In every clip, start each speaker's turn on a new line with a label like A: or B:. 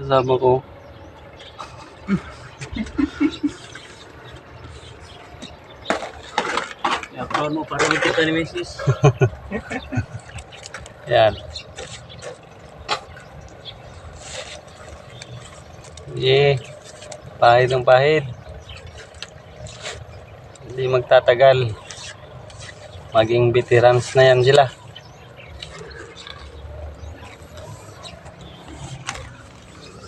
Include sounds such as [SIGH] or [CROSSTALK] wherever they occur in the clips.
A: Kasama ko.
B: I-upload mo para makita ni Mrs. [LAUGHS]
A: Yan. Yeah. Pahid ng pahid. Hindi magtatagal. Maging veterans na yan sila.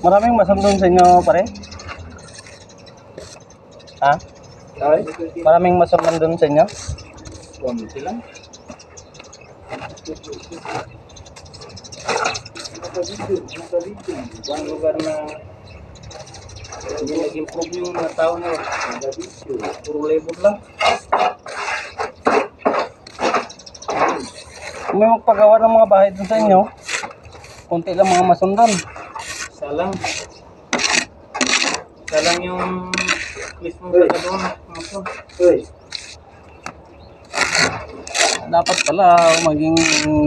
A: Maraming masundon sa inyo pare? Ha?
B: Ay,
A: Maraming masundon doon sa inyo?
B: konti lang. Ibang lugar na hindi nag-improve yung mga tao na puro labor lang.
A: May magpagawa ng mga bahay doon sa inyo, kunti lang mga masundon.
B: Isa lang. Isa lang yung mismo taga doon. Uy.
A: Dapat pala maging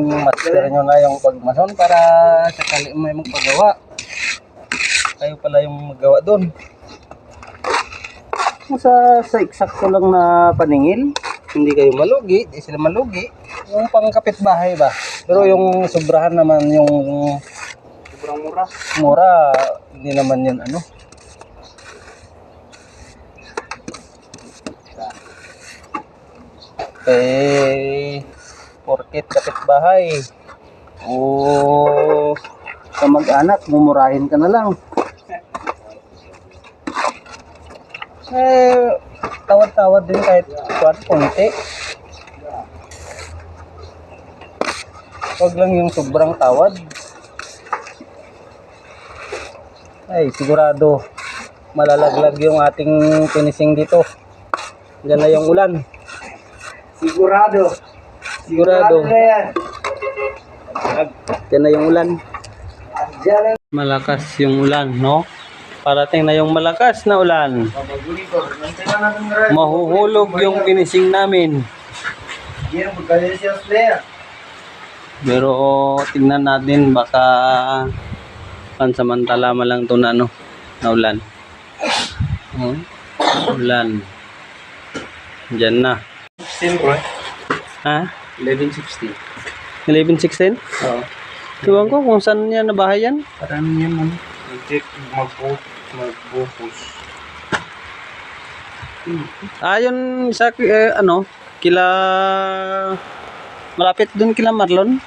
A: master nyo na yung pagmason para sakali may magpagawa. Kayo pala yung magawa doon. Sa, sa eksakto lang na paningil, hindi kayo malugi, di sila malugi. Yung pangkapit bahay ba? Pero yung sobrahan naman yung
B: Sobrang mura.
A: mura, hindi naman yun ano. Eh, porket kapitbahay. O sa mag-anak, mumurahin ka na lang. Eh, tawad-tawad din kahit kuwan, konti. Huwag lang yung sobrang tawad. Ay, sigurado malalaglag yung ating finishing dito. Diyan na yung ulan.
B: Sigurado.
A: Sigurado.
B: na yan.
A: Na yung ulan. Malakas yung ulan, no? Parating na yung malakas na ulan. Mahuhulog yung finishing namin. Pero tingnan natin baka pansamantala man lang to na ano na ulan. Oh, ulan. Dyan na.
B: 16 bro.
A: Ha?
B: 11.16
A: 11.16
B: oo.
A: Tiwan ko kung saan niya nabahay yan.
B: Parang yan man. Hindi mag-focus.
A: Ayon sa eh, ano, kila malapit dun kila Marlon.